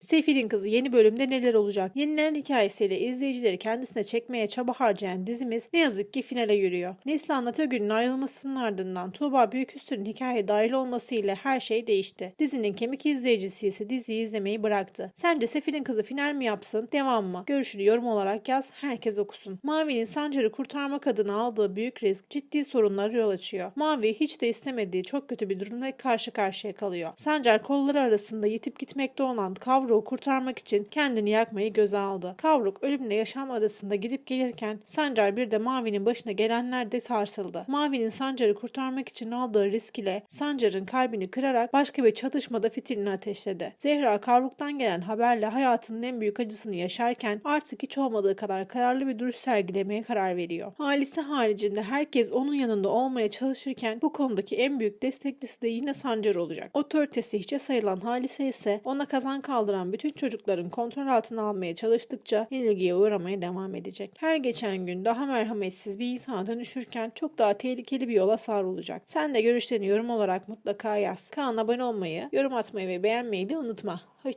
Sefir'in kızı yeni bölümde neler olacak? Yenilenen hikayesiyle izleyicileri kendisine çekmeye çaba harcayan dizimiz ne yazık ki finale yürüyor. Neslihan Atagül'ün ayrılmasının ardından Tuğba Büyüküstü'nün hikayeye dahil olmasıyla her şey değişti. Dizinin kemik izleyicisi ise diziyi izlemeyi bıraktı. Sence Sefir'in kızı final mi yapsın, devam mı? Görüşünü yorum olarak yaz, herkes okusun. Mavi'nin Sancar'ı kurtarmak adına aldığı büyük risk ciddi sorunlara yol açıyor. Mavi hiç de istemediği çok kötü bir durumla karşı karşıya kalıyor. Sancar kolları arasında yitip gitmekte olan Kavruk'u kurtarmak için kendini yakmayı göze aldı. Kavruk ölümle yaşam arasında gidip gelirken Sancar bir de Mavi'nin başına gelenler de sarsıldı. Mavi'nin Sancar'ı kurtarmak için aldığı risk ile Sancar'ın kalbini kırarak başka bir çatışmada fitilini ateşledi. Zehra Kavruk'tan gelen haberle hayatının en büyük acısını yaşarken artık hiç olmadığı kadar kararlı bir duruş sergilemeye karar veriyor. Halise haricinde herkes onun yanında olmaya çalışırken bu konudaki en büyük destekçisi de yine Sancar olacak. Otoritesi hiçe sayılan Halise ise ona kazan kaldıran bütün çocukların kontrol altına almaya çalıştıkça yenilgiye uğramaya devam edecek. Her geçen gün daha merhametsiz bir insana dönüşürken çok daha tehlikeli bir yola savrulacak. Sen de görüşlerini yorum olarak mutlaka yaz. Kanala abone olmayı, yorum atmayı ve beğenmeyi de unutma. Hoşça